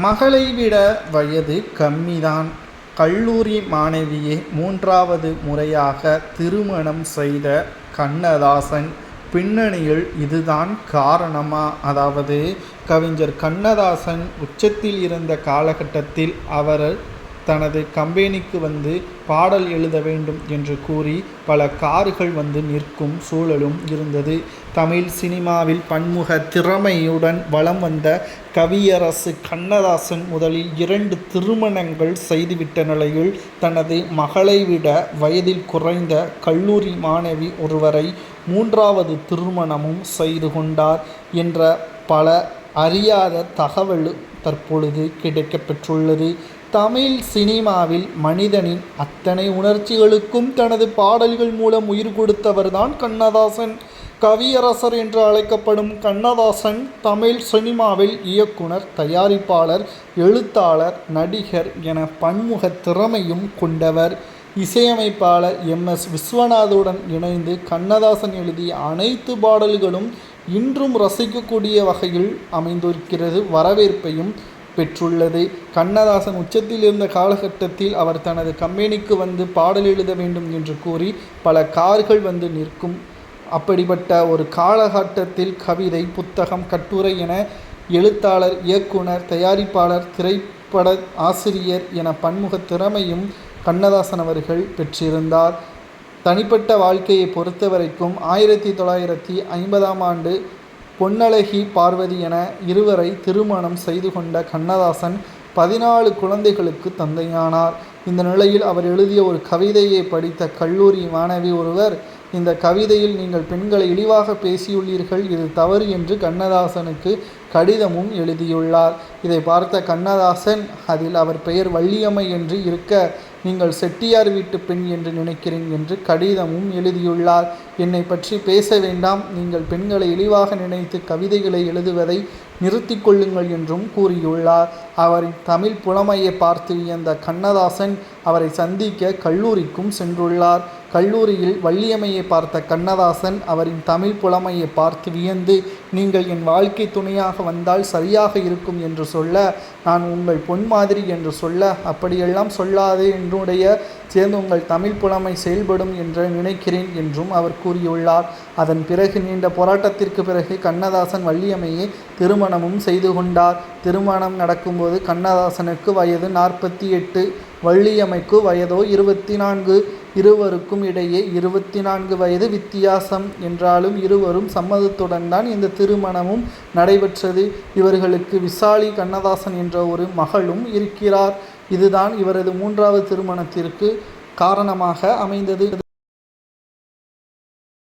மகளை விட வயது கம்மிதான். கல்லூரி மாணவியை மூன்றாவது முறையாக திருமணம் செய்த கண்ணதாசன் பின்னணியில் இதுதான் காரணமா? அதாவது கவிஞர் கண்ணதாசன் உச்சத்தில் இருந்த காலகட்டத்தில் அவர் தனது கம்பெனிக்கு வந்து பாடல் எழுத வேண்டும் என்று கூறி பல கார்கள் வந்து நிற்கும் சூழலும் இருந்தது. தமிழ் சினிமாவில் பன்முக திறமையுடன் வலம் வந்த கவியரசு கண்ணதாசன் முதலில் இரண்டு திருமணங்கள் செய்துவிட்ட நிலையில் தனது மகளை விட வயதில் குறைந்த கல்லூரி மாணவி ஒருவரை மூன்றாவது திருமணமும் செய்து கொண்டார் என்ற பல அறியாத தகவல் தற்பொழுது கிடைக்கப்பெற்றுள்ளது. தமிழ் சினிமாவில் மனிதனின் அத்தனை உணர்ச்சிகளுக்கும் தனது பாடல்கள் மூலம் உயிர் கொடுத்தவர்தான் கண்ணதாசன். கவியரசர் என்று அழைக்கப்படும் கண்ணதாசன் தமிழ் சினிமாவில் இயக்குனர் தயாரிப்பாளர் எழுத்தாளர் நடிகர் என பன்முக திறமையும் கொண்டவர். இசையமைப்பாளர் எம். எஸ். விஸ்வநாதுடன் இணைந்து கண்ணதாசன் எழுதிய அனைத்து பாடல்களும் இன்றும் ரசிக்கக்கூடிய வகையில் அமைந்திருக்கிறது. வரவேற்பையும் பெற்றுள்ளது. கண்ணதாசன் உச்சத்தில் இருந்த காலகட்டத்தில் அவர் தனது கம்பெனிக்கு வந்து பாடல் எழுத வேண்டும் என்று கூறி பல கார்கள் வந்து நிற்கும். அப்படிப்பட்ட ஒரு காலகட்டத்தில் கவிதை புத்தகம் கட்டுரை என எழுத்தாளர் இயக்குனர் தயாரிப்பாளர் திரைப்பட ஆசிரியர் என பன்முக திறமையும் கண்ணதாசன் அவர்கள் பெற்றிருந்தார். தனிப்பட்ட வாழ்க்கையை பொறுத்தவரைக்கும் ஆயிரத்தி தொள்ளாயிரத்தி ஐம்பதாம் ஆண்டு பொன்னழகி பார்வதி என இருவரை திருமணம் செய்து கொண்ட கண்ணதாசன் பதினாலு குழந்தைகளுக்கு தந்தையானார். இந்த நிலையில் அவர் எழுதிய ஒரு கவிதையை படித்த கல்லூரி மாணவி ஒருவர் இந்த கவிதையில் நீங்கள் பெண்களை இழிவாக பேசியுள்ளீர்கள் இது தவறு என்று கண்ணதாசனுக்கு கடிதமும் எழுதியுள்ளார். இதை பார்த்த கண்ணதாசன் அதில் அவர் பெயர் வள்ளியம்மை என்று இருக்க நீங்கள் செட்டியார் வீட்டு பெண் என்று நினைக்கிறேன் என்று கடிதமும் எழுதியுள்ளார். என்னை பற்றி பேச வேண்டாம். நீங்கள் பெண்களை இழிவாக நினைத்து கவிதைகளை எழுதுவதை நிறுத்தி கொள்ளுங்கள் என்றும் கூறியுள்ளார். அவரின் தமிழ் புலமையை பார்த்து வியந்த கண்ணதாசன் அவரை சந்திக்க கல்லூரிக்கும் சென்றுள்ளார். கல்லூரியில் வள்ளியம்மையை பார்த்த கண்ணதாசன் அவரின் தமிழ் புலமையை பார்த்து வியந்து நீங்கள் என் வாழ்க்கை துணையாக வந்தால் சரியாக இருக்கும் என்று சொல்ல நான் உங்கள் பொன் மாதிரி என்று சொல்ல அப்படியெல்லாம் சொல்லாதே என்னுடைய சேர்ந்து உங்கள் தமிழ் புலமை செயல்படும் என்று நினைக்கிறேன் என்றும் அவர் கூறியுள்ளார். அதன் பிறகு நீண்ட போராட்டத்திற்கு பிறகு கண்ணதாசன் வள்ளியம்மையை திருமணமும் செய்து கொண்டார். திருமணம் நடக்கும்போது கண்ணதாசனுக்கு வயது நாற்பத்தி எட்டு வள்ளியம்மைக்கு வயதோ இருபத்தி நான்கு இருவருக்கும் இடையே இருபத்தி நான்கு வயது வித்தியாசம் என்றாலும் இருவரும் சம்மதத்துடன் தான் இந்த திருமணமும் நடைபெற்றது. இவர்களுக்கு விசாலி கண்ணதாசன் என்ற ஒரு மகளும் இருக்கிறார். இதுதான் இவரது மூன்றாவது திருமணத்திற்கு காரணமாக அமைந்தது.